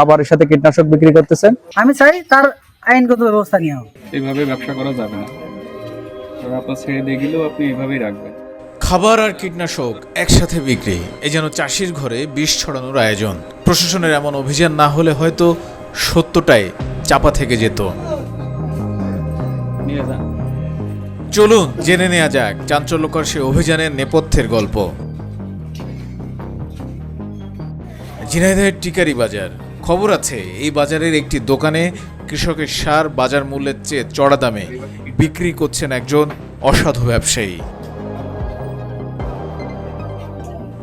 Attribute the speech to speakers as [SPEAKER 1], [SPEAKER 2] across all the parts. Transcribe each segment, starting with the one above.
[SPEAKER 1] খাবারের সাথে কীটনাশক বিক্রি করতেছেন?
[SPEAKER 2] আমি চাই তার আইনগত ব্যবস্থা নেওয়া
[SPEAKER 3] এইভাবে ব্যবসা করা যাবে না। আর আপনার ছেড়ে দিয়ে গেলেও আপনি এইভাবেই রাখবেন।
[SPEAKER 4] খাবার আর কীটনাশক একসাথে বিক্রি এ যেন চাষির ঘরে বিষ ছড়ানোর আয়োজন। প্রশাসনের এমন অভিযান না হলে হয়তো সত্যটাই চাপা থেকে যেত। চলুন জেনে নেওয়া যাক চাঞ্চল্যকর সে অভিযানের নেপথ্যের গল্প। ঝিনাইদহের টিকারি বাজার। খবর আছে, এই বাজারের একটি দোকানে কৃষকের সার বাজার মূল্যের চেয়ে চড়া দামে বিক্রি করছেন একজন অসাধু ব্যবসায়ী।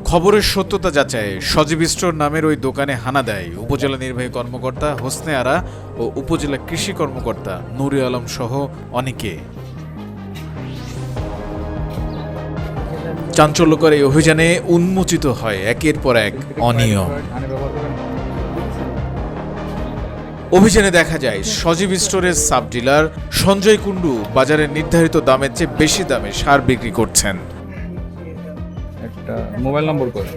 [SPEAKER 4] খবরের সত্যতা যাচাই, সজীব স্টোর নামের ওই দোকানে হানা দেয়। উপজেলা নির্বাহী কর্মকর্তা হোসনে আরা ও উপজেলা কৃষি কর্মকর্তা নুরি আলম সহ অনেকে। চাঞ্চল্যকর এই অভিযানে উন্মোচিত হয় একের পর এক অনিয়ম। অভিযানে দেখা যায় সজীব স্টোরের সাব ডিলার সঞ্জয় কুণ্ডু বাজারের নির্ধারিত দামের চেয়ে বেশি দামে সার বিক্রি করছেন।
[SPEAKER 3] একটা মোবাইল নম্বর করে।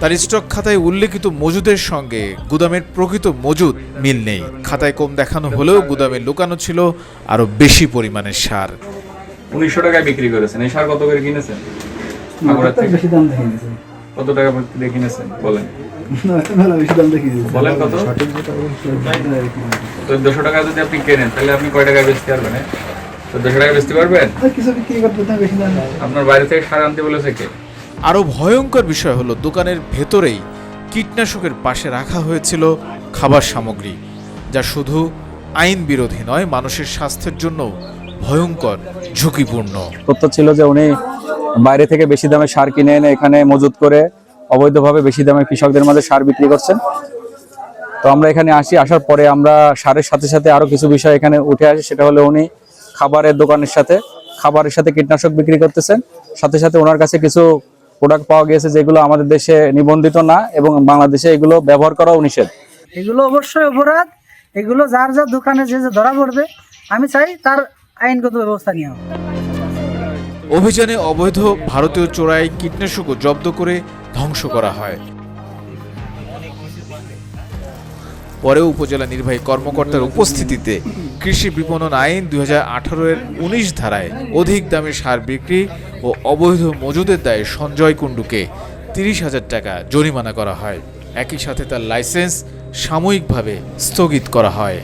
[SPEAKER 4] তার স্টক খাতায় উল্লেখিত মজুদের সঙ্গে গুদামের প্রকৃত মজুদ মিল নেই। খাতায় কম দেখানো হলেও গুদামে লুকানো ছিল আরও বেশি পরিমাণের সার।
[SPEAKER 3] উনিশশো টাকায় বিক্রি করেছেন। এই সার কত করে কিনেছেন?
[SPEAKER 2] বেশি দাম
[SPEAKER 3] কত টাকা দিয়ে কিনেছেন? বলেন। কত? চোদ্দশো টাকা যদি আপনি কেনেন তাহলে আপনি কয় টাকায় বেচতে পারবেন চোদ্দশো টাকা বেচতে পারবেন?
[SPEAKER 2] কিছু বিক্রি করতে
[SPEAKER 3] আপনার বাইরে থেকে সার আনতে বলেছে কে?
[SPEAKER 4] আরও ভয়ঙ্কর বিষয় হলো দোকানের ভেতরেই কীটনাশকের পাশে রাখা হয়েছিল খাবার সামগ্রী যা শুধু আইন বিরোধী নয় মানুষের স্বাস্থ্যের জন্য ভয়ঙ্কর ঝুঁকিপূর্ণ।
[SPEAKER 1] তথ্য ছিল যে উনি বাইরে থেকে বেশি দামে সার কিনে এনে এখানে মজুত করে অবৈধভাবে বেশি দামে কৃষকদের মাঝে সার বিক্রি করছেন। তো আমরা এখানে আসি, আসার পরে আমরা সারের সাথে সাথে আরও কিছু বিষয় এখানে উঠে আসে, সেটা হলো উনি খাবারের দোকানের সাথে, খাবারের সাথে কীটনাশক বিক্রি করতেছেন। সাথে সাথে ওনার কাছে কিছু প্রোডাক্ট পাওয়া গিয়েছে যেগুলো আমাদের দেশে নিবন্ধিত না এবং বাংলাদেশে এগুলো ব্যবহার করাও নিষেধ।
[SPEAKER 2] এগুলো অবশ্যই অপরাধ। এগুলো যার যার দোকানে যে যে ধরা পড়বে, আমি চাই তার আইনগত ব্যবস্থা নেওয়া
[SPEAKER 4] অভিযানে অবৈধ ভারতীয় চোরাই কীটনাশকও জব্দ করে ধ্বংস করা হয়। পরে উপজেলা নির্বাহী কর্মকর্তার উপস্থিতিতে কৃষি বিপণন আইন দু হাজার আঠারো এর উনিশ ধারায় অধিক দামে সার বিক্রি ও অবৈধ মজুদের দায়ে সঞ্জয় কুণ্ডুকে তিরিশ হাজার টাকা জরিমানা করা হয়। একই সাথে তার লাইসেন্স সাময়িকভাবে স্থগিত করা হয়।